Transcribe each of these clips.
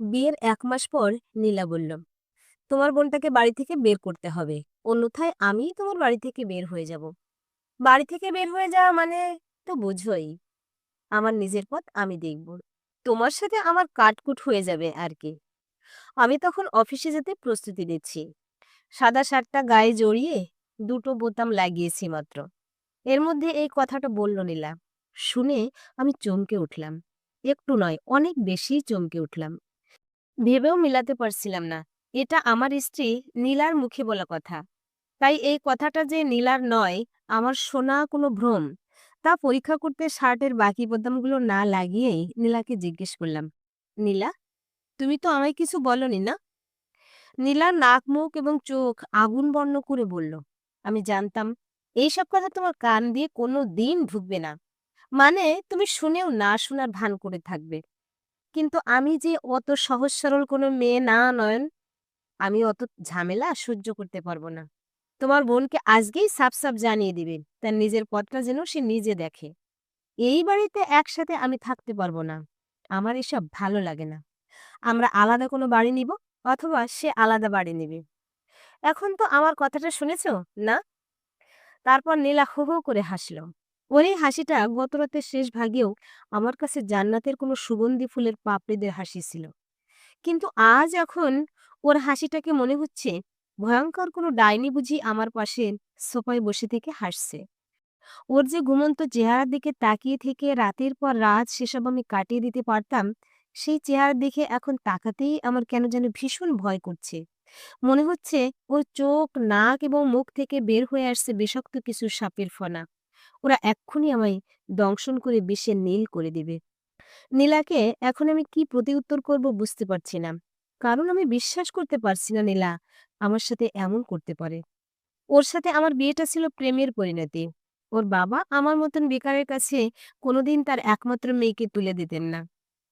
বিয়ের এক মাস পর নীলা বলল, তোমার বোনটাকে বাড়ি থেকে বের করতে হবে। অন্যথায় আমিই তোমার বাড়ি থেকে বের হয়ে যাব। বাড়ি থেকে বের হয়ে যাওয়া মানে তো বুঝোই। আমার নিজের পথ আমি দেখব। তোমার সাথে আমার কাটকুট হয়ে যাবে আর কি। আমি তখন অফিসে যেতে প্রস্তুতি নিচ্ছি। সাদা শার্টটা গায়ে জড়িয়ে দুটো বোতাম লাগিয়েছি মাত্র। এর মধ্যে এই কথাটা বলল নীলা। শুনে আমি চমকে উঠলাম। একটু নয়, অনেক বেশি চমকে উঠলাম। ভেবেও মিলাতে পারছিলাম না। এটা আমার স্ত্রী নীলার মুখে বলা কথা। তাই এই কথাটা যে নীলার নয়, আমার শোনা কোনো ভ্রম। তা পরীক্ষা করতে শার্টের বাকি বোতামগুলো না লাগিয়েই নীলাকে জিজ্ঞেস করলাম, নীলা, তুমি তো আমায় কিছু বলনি না? নীলার নাক, মুখ এবং চোখ আগুন বর্ণ করে বলল, আমি জানতাম এইসব কথা তোমার কান দিয়ে কোনো দিন ঢুকবে না। মানে তুমি শুনেও না শোনার ভান করে থাকবে। কিন্তু আমি যে অত সহজ সরল কোনো মেয়ে না নয়ন, আমি অত ঝামেলা সহ্য করতে পারব না। তোমার বোনকে আজকেই সাফ সাফ জানিয়ে দিবে, তার নিজের পথটা যেন সে নিজে দেখে। এই বাড়িতে একসাথে আমি থাকতে পারব না, আমার এসব ভালো লাগে না। আমরা আলাদা কোনো বাড়ি নিব, অথবা সে আলাদা বাড়ি নেবে। এখন তো আমার কথাটা শুনেছ, না? তারপর নীলা হু করে হাসল। ওর এই হাসিটা গত রাতের শেষ ভাগেও আমার কাছে জান্নাতের কোনো সুগন্ধি ফুলের পাপড়িদের হাসি ছিল। কিন্তু আজ এখন ওর হাসিটাকে মনে হচ্ছে ভয়ঙ্কর কোনো ডাইনি বুঝি আমার পাশে সোফায় বসে থেকে হাসছে। ওর যে ঘুমন্ত চেহারার দিকে তাকিয়ে থেকে রাতের পর রাত সেসব আমি কাটিয়ে দিতে পারতাম, সেই চেহারা দেখে এখন তাকাতেই আমার কেন যেন ভীষণ ভয় করছে। মনে হচ্ছে ওর চোখ, নাক এবং মুখ থেকে বের হয়ে আসছে বিষাক্ত কিছু সাপের ফনা। ওরা এক্ষুনি আমায় দংশন করে বিষে নীল করে দিবে। নীলাকে এখন আমি কি প্রতিউত্তর করব বুঝতে পারছি না। কারণ আমি বিশ্বাস করতে পারছি না নীলা আমার সাথে এমন করতে পারে। ওর সাথে আমার বিয়েটা ছিল প্রেমের পরিণতি। ওর বাবা আমার মতন বেকারের কাছে কোনোদিন তার একমাত্র মেয়েকে তুলে দিতেন না।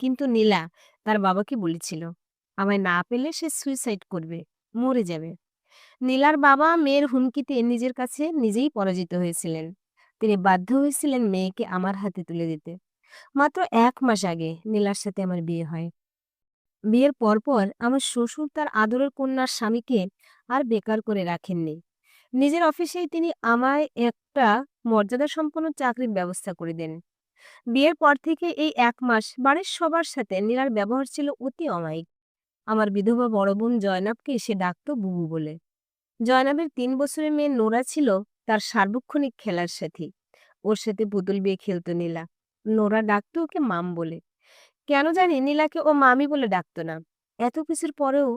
কিন্তু নীলা তার বাবাকে বলেছিল, আমায় না পেলে সে সুইসাইড করবে, মরে যাবে। নীলার বাবা মেয়ের হুমকিতে নিজের কাছে নিজেই পরাজিত হয়েছিলেন। তিনি বাধ্য হয়েছিলেন মেয়েকে আমার হাতে তুলে দিতে। মাত্র এক মাস আগে নীলার সাথে আমার বিয়ে হয়। বিয়ের পরপর আমার শ্বশুর তার আদরের কন্যার স্বামীকে আর বেকার করে রাখেননি। নিজের অফিসেই তিনি আমায় একটা মর্যাদা সম্পন্ন চাকরির ব্যবস্থা করে দেন। বিয়ের পর থেকে এই এক মাস বাড়ির সবার সাথে নীলার ব্যবহার ছিল অতি অমায়িক। আমার বিধবা বড় বোন জয়নাবকে সে ডাকতো বুবু বলে। জয়নাবের তিন বছরের মেয়ে নোরা ছিল তার সার্বক্ষণিক খেলার সাথী। ওর সাথে পুতুল বিয়ে খেলতো নীলা। নোরা ডাকতো ওকে মাম বলে। কেন জানি নীলাকে ও মামি বলে ডাকতো না। এত কিছুর পরেও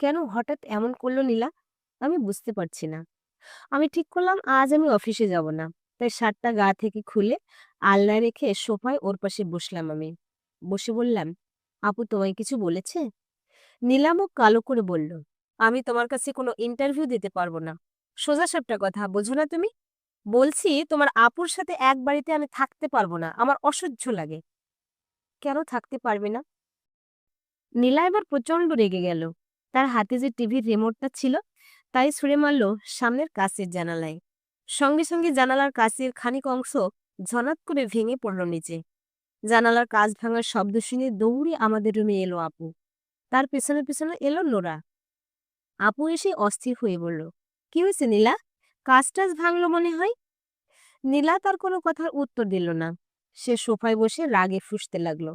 কেন হঠাৎ এমন করল নীলা? আমি বুঝতে পারছি না। আমি ঠিক করলাম আজ আমি অফিসে যাব না। তাই শার্টটা গা থেকে খুলে আলনায় রেখে সোফায় ওর পাশে বসলাম আমি। বসে বললাম, আপু, তোমায় কিছু বলেছে? নীলা মুখ কালো করে বলল, আমি তোমার কাছে কোনো ইন্টারভিউ দিতে পারব না। সোজা সাপটা কথা, বোঝো না তুমি? বলছি তোমার আপুর সাথে এক বাড়িতে আমি থাকতে পারব না, আমার অসহ্য লাগে। কেন থাকতে পারবে না? নীলা এবার প্রচণ্ড রেগে গেল। তার হাতে যে টিভির রিমোটটা ছিল, তাই ছুঁড়ে মারল সামনের কাছের জানালায়। সঙ্গে সঙ্গে জানালার কাছের খানিক অংশ ঝনাত করে ভেঙে পড়ল নিচে। জানালার কাজ ভাঙার শব্দ শুনে দৌড়ে আমাদের রুমে এলো আপু। তার পেছনে পেছনে এলো নোরা। আপু এসে অস্থির হয়ে বলল কি হয়েছে নীলা? কাজ টাজ ভাঙলো মনে হয়? নীলা তার কোনো কথার উত্তর দিল না। সে সোফায় বসে রাগে ফুসতে লাগল।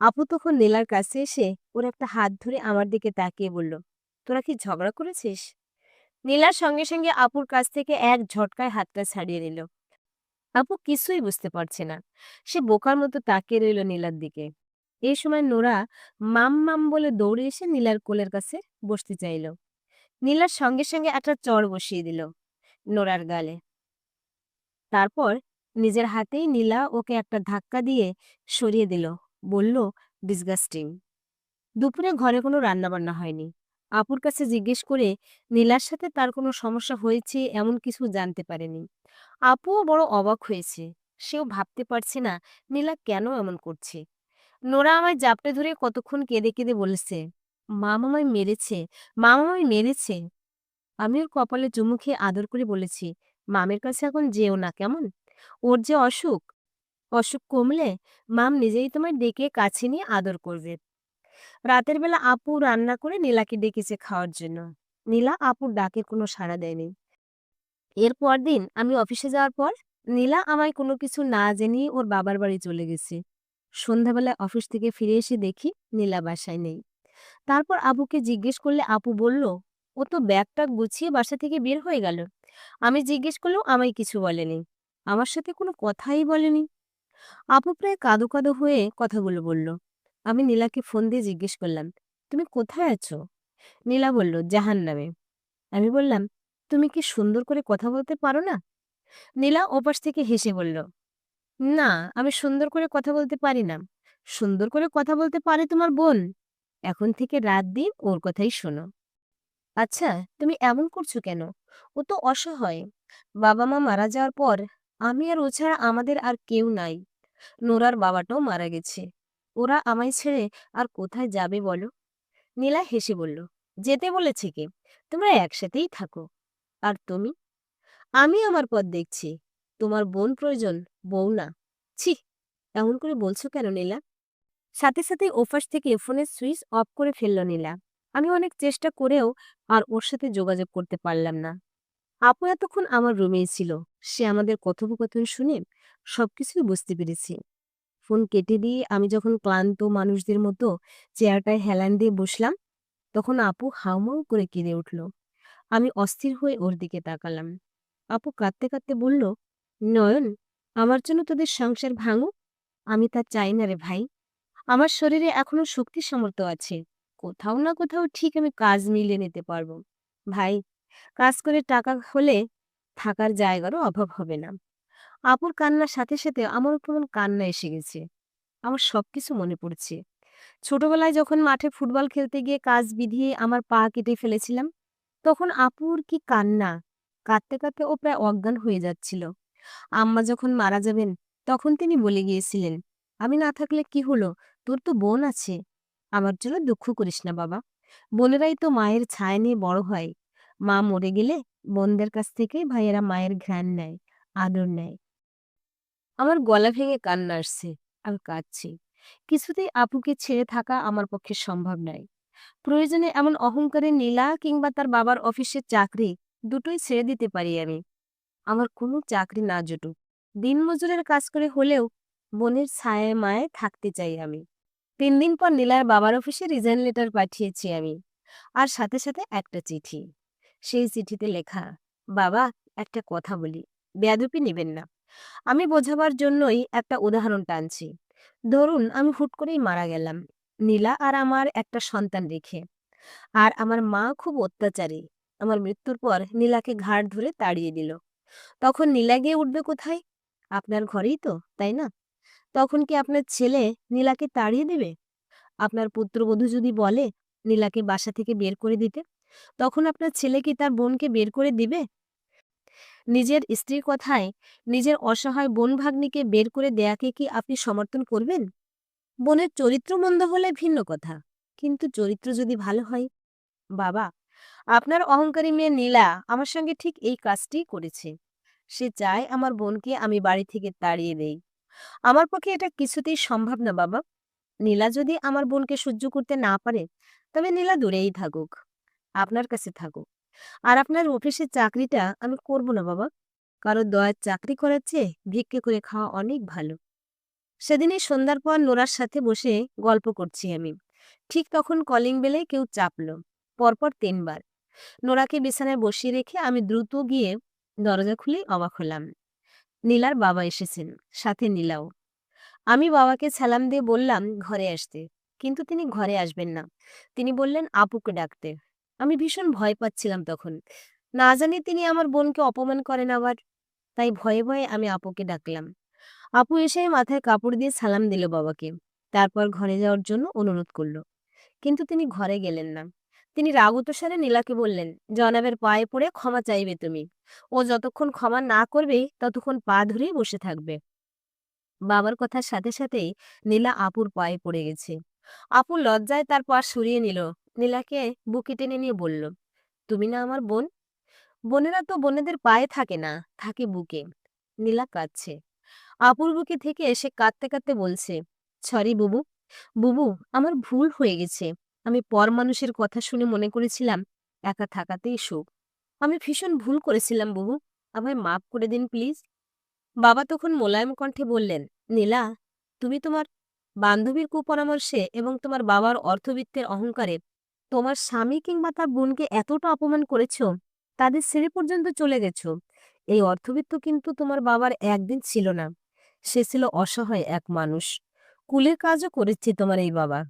আপু তখন নীলার কাছে এসে ওর একটা হাত ধরে আমার দিকে তাকিয়ে বলল, তোরা কি ঝগড়া করেছিস? নীলার সঙ্গে সঙ্গে আপুর কাছ থেকে এক ঝটকায় হাতটা ছাড়িয়ে নিল। আপু কিছুই বুঝতে পারছে না। সে বোকার মতো তাকিয়ে রইল নীলার দিকে। এই সময় নোরা মাম মাম বলে দৌড়ে এসে নীলার কোলের কাছে বসতে চাইল। নীলার সঙ্গে সঙ্গে একটা চড় বসিয়ে দিল নোরার গালে। তারপর নিজের হাতেই নীলা ওকে একটা ধাক্কা দিয়ে সরিয়ে দিল, বলল, ডিসগাস্টিং। দুপুরে ঘরে কোনো রান্নাবান্না হয়নি। আপুর কাছে জিজ্ঞেস করে নীলার সাথে তার কোনো সমস্যা হয়েছে এমন কিছু জানতে পারেনি। আপুও বড় অবাক হয়েছে, সেও ভাবতে পারছে না নীলা কেন এমন করছে। নোরা আমায় জাপটে ধরে কতক্ষণ কেঁদে কেঁদে বলেছে মাম মেরেছে মাম মেরেছে। আমি ওর কপালে চুমু খেয়ে আদর করে বলেছি, মামের কাছে এখন যেও না, কেমন? ওর যে অসুখ অসুখ কমলে মাম নিজেই তোমায় ডেকে কাছে নিয়ে আদর করবে। রাতের বেলা আপু রান্না করে নীলাকে ডেকেছে খাওয়ার জন্য। নীলা আপুর ডাকে কোনো সাড়া দেয়নি। এর দিন আমি অফিসে যাওয়ার পর নীলা আমায় কোনো কিছু না জেনেই ওর বাবার বাড়ি চলে গেছে। সন্ধ্যাবেলায় অফিস থেকে ফিরে এসে দেখি নীলা বাসায় নেই। তারপর আবুকে জিজ্ঞেস করলে, আপু বলল, ও তো ব্যাগটা গুছিয়ে বাসা থেকে বের হয়ে গেল। আমি জিজ্ঞেস করলেও আমায় কিছু বলেনি? আমার সাথে কোনো কথাই বলেনি। আপু প্রায় কাঁদো কাঁদো হয়ে কথাগুলো বলল। আমি নীলাকে ফোন দিয়ে জিজ্ঞেস করলাম, তুমি কোথায় আছো? নীলা বলল জাহান নামে আমি বললাম, তুমি কি সুন্দর করে কথা বলতে পারো না? নীলা ওপাশ থেকে হেসে বলল, না, আমি সুন্দর করে কথা বলতে পারি না। সুন্দর করে কথা বলতে পারে তোমার বোন? এখন থেকে রাত দিন ওর কথাই শোনো। আচ্ছা তুমি এমন করছ কেন? ও তো অসহায়। বাবা মা মারা যাওয়ার পর আমি আর ও ছাড়া আমাদের আর কেউ নাই। নোরার বাবাটাও মারা গেছে। ওরা আমায় ছেড়ে আর কোথায় যাবে বলো? নীলা হেসে বলল, যেতে বলেছে কে? তোমরা একসাথেই থাকো। আর তুমি? আমি আমার পথ দেখছি। তোমার বোন প্রয়োজন, বউ না। ছি, এমন করে বলছো কেন নীলা? সাথে সাথে ওপাশ থেকে ফোনের সুইচ অফ করে ফেলল নীলা। আমি অনেক চেষ্টা করেও আর ওর সাথে যোগাযোগ করতে পারলাম না। আপু এতক্ষণ আমার রুমেই ছিল। সে আমাদের কথোপকথন শুনে সবকিছুই বুঝতে পেরেছি। ফোন কেটে দিয়ে আমি যখন ক্লান্ত মানুষদের মতো চেয়ারটায় হেলান দিয়ে বসলাম, তখন আপু হাউমাউ করে কেঁদে উঠল। আমি অস্থির হয়ে ওর দিকে তাকালাম। আপু কাঁদতে কাঁদতে বলল, নয়ন, আমার জন্য তোদের সংসার ভাঙুক? আমি তা চাই না রে ভাই। আমার শরীরে এখনও শক্তি সামর্থ্য আছে। কোথাও না কোথাও ঠিক আমি কাজ মিলিয়ে নিতে পারব। ভাই, কাজ করে টাকা হলে থাকার জায়গারও অভাব হবে না। আপুর কান্নার সাথে সাথে আমার কেমন কান্না এসে গেছে। আমার সবকিছু মনে পড়ছে। ছোটবেলায় যখন মাঠে ফুটবল খেলতে গিয়ে কাজ বিধিয়ে আমার পা কেটে ফেলেছিলাম, তখন আপুর কি কান্না? কাঁদতে কাঁদতে ও প্রায় অজ্ঞান হয়ে যাচ্ছিল। আম্মা যখন মারা যাবেন, তখন তিনি বলে গিয়েছিলেন, আমি না থাকলে কি হলো? তোর তো বোন আছে, আমার জন্য দুঃখ করিস না, বাবা। বোনেরাই তো মায়ের ছায়া নিয়ে বড় হয়। মা মরে গেলে বোনদের কাছ থেকে ভাইয়েরা মায়ের ঘ্রাণ নেয়, আদর নেয়। আমার গলা ভেঙে কান্না আসছে, আমি কাঁদছি। কিছুতেই আপুকে ছেড়ে থাকা আমার পক্ষে সম্ভব নয়। প্রয়োজনে এমন অহংকারে নীলা কিংবা তার বাবার অফিসের চাকরি দুটোই ছেড়ে দিতে পারি আমি। আমার কোনো চাকরি না জুটুক। দিনমজুরের কাজ করে হলেও বোনের ছায়ায় মায়ে থাকতে চাই আমি। তিন দিন পর নীলার বাবার অফিসে রিজাইন লেটার পাঠিয়েছি আমি। আর সাথে সাথে একটা চিঠি। সেই চিঠিতে লেখা, বাবা, একটা কথা বলি বেয়াদুপি নেবেন না। আমি বোঝাবার জন্যই একটা উদাহরণ টানছি। ধরুন, আমি হুট করেই মারা গেলাম, নীলা আর আমার একটা সন্তান রেখে। আর আমার মা খুব অত্যাচারী। আমার মৃত্যুর পর নীলাকে ঘাড় ধরে তাড়িয়ে দিল। তখন নীলা গিয়ে উঠবে কোথায়? আপনার ঘরেই তো, তাই না? তখন কি আপনার ছেলে নীলাকে তাড়িয়ে দেবে? আপনার পুত্রবধূ যদি বলে নীলাকে বাসা থেকে বের করে দিতে, তখন আপনার ছেলে কি তার বোনকে বের করে দিবে? নিজের স্ত্রীর কথায় নিজের অসহায় বোন ভাগ্নিকে বের করে দেয়াকে কি আপনি সমর্থন করবেন? বোনের চরিত্র মন্দ হলে ভিন্ন কথা, কিন্তু চরিত্র যদি ভালো হয়? বাবা, আপনার অহংকারী মেয়ে নীলা আমার সঙ্গে ঠিক এই কাজটিই করেছে। সে চায় আমার বোনকে আমি বাড়ি থেকে তাড়িয়ে দেই। আমার পক্ষে এটা কিছুতেই সম্ভব না, বাবা। নীলা যদি আমার বোনকে সহ্য করতে না পারে, তবে নীলা দূরেই থাকুক, আপনার কাছে থাকুক। আর আপনার অফিসের চাকরিটা আমি করব না, বাবা। কারও দয়ার চাকরি করার চেয়ে ভিক্ষে করে খাওয়া অনেক ভালো। সেদিনই সন্ধ্যার পর নোরার সাথে বসে গল্প করছি আমি। ঠিক তখন কলিং বেলে কেউ চাপলো, পরপর তিনবার। নোরাকে বিছানায় বসিয়ে রেখে আমি দ্রুত গিয়ে দরজা খুলে অবাক হলাম। নীলার বাবা এসেছেন, সাথে নীলাও। আমি বাবাকে সালাম দিয়ে বললাম, ঘরে আসতে। কিন্তু তিনি ঘরে আসবেন না। তিনি বললেন, আপুকে ডাকতে। আমি ভীষণ ভয় পাচ্ছিলাম তখন। না জানি তিনি আমার বোনকে অপমান করেন আবার। তাই ভয়ে ভয়ে আমি আপুকে ডাকলাম। আপু এসে মাথায় কাপড় দিয়ে সালাম দিল বাবাকে। তারপর ঘরে যাওয়ার জন্য অনুরোধ করল। কিন্তু তিনি ঘরে গেলেন না। তিনি রাগত সারে নীলাকে বললেন, জনাবের পায়ে পড়ে ক্ষমা চাইবে তুমি। ও যতক্ষণ ক্ষমা না করবে, ততক্ষণ পা ধরেই বসে থাকবে। বাবার কথার সাথে সাথেই নীলা আপুর পায়ে পড়ে গেছে। আপু লজ্জায় তার পা সরিয়ে নিল। নীলাকে বুকে টেনে নিয়ে বলল, তুমি না আমার বোন? বোনেরা তো বোনেদের পায়ে থাকে না, থাকে বুকে। নীলা কাঁদছে। আপুর বুকে থেকে এসে কাঁদতে কাঁদতে বলছে, সরি বুবু বুবু, আমার ভুল হয়ে গেছে। আমি পর মানুষের কথা শুনে মনে করেছিলাম, একা থাকাতেই সুখ। আমি ভীষণ ভুল করেছিলাম বহু আমায় মাফ করে দিন, প্লিজ। বাবা তখন মোলায়েম কণ্ঠে বললেন, নীলা, তুমি তোমার বান্ধবীর কুপরামর্শে এবং তোমার বাবার অর্থবিত্তের অহংকারে তোমার স্বামী কিংবা তার বোনকে এতটা অপমান করেছ, তাদের ছেড়ে পর্যন্ত চলে গেছ। এই অর্থবিত্ত কিন্তু তোমার বাবার একদিন ছিল না। সে ছিল অসহায় এক মানুষ। কুলের কাজও করেছে তোমার এই বাবা।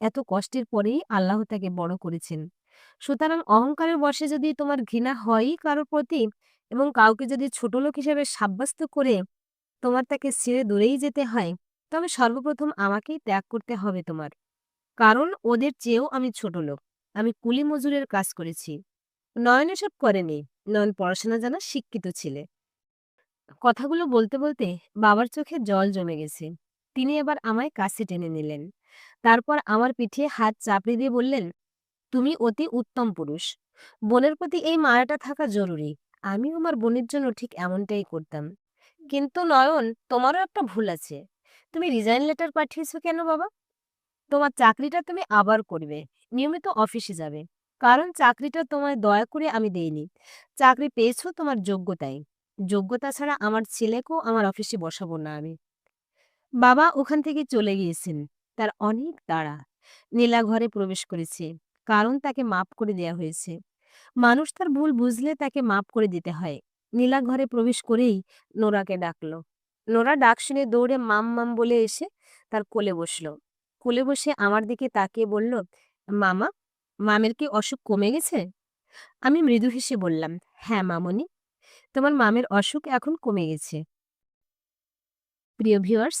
এত কষ্টের পরেই আল্লাহ তাকে বড় করেছেন। সুতরাং অহংকারের বশে যদি তোমার ঘৃণা হয়ই কারোর প্রতি এবং কাউকে যদি ছোট লোক হিসেবে সাব্যস্ত করে তোমার তাকে ছেড়ে দূরেই যেতে হয়, তবে সর্বপ্রথম আমাকেই ত্যাগ করতে হবে তোমার। কারণ ওদের চেয়েও আমি ছোট লোক, আমি কুলি মজুরের কাজ করেছি। নয়ন এসব করেনি, নয়ন পড়াশোনা জানা শিক্ষিত ছেলে। কথাগুলো বলতে বলতে বাবার চোখে জল জমে গেছে। তিনি এবার আমায় কাছে টেনে নিলেন। তারপর আমার পিঠে হাত চাপড়ে দিয়ে বললেন তুমি অতি উত্তম পুরুষ। বোনের প্রতি এই মায়াটা থাকা জরুরি। আমি আমার বোনের জন্য ঠিক এমনটাই করতাম। কিন্তু নয়ন, তোমারও একটা ভুল আছে। তুমি রিজাইন লেটার পাঠিয়েছো কেন বাবা? তোমার চাকরিটা তুমি আবার করবে। নিয়মিত অফিসে যাবে। কারণ চাকরিটা তোমায় দয়া করে আমি দেইনি। চাকরি পেয়েছ তোমার যোগ্যতাই যোগ্যতা ছাড়া আমার ছেলেকেও আমার অফিসে বসাবো না আমি। বাবা ওখান থেকে চলে গিয়েছেন। তার অনেক তাড়া। নীলা ঘরে প্রবেশ করেছে। কারণ তাকে মাপ করে দেয়া হয়েছে। মানুষ তার ভুল বুঝলে তাকে মাপ করে দিতে হয়। নীলা ঘরে প্রবেশ করেই নোরাকে ডাকলো। নোরা ডাক শুনে দৌড়ে মাম মাম বলে এসে তার কোলে বসল। কোলে বসে আমার দিকে তাকিয়ে বলল, মামা, মামের কি অসুখ কমে গেছে? আমি মৃদু হেসে বললাম হ্যাঁ মামনি, তোমার মামের অসুখ এখন কমে গেছে। প্রিয় ভিউয়ার্স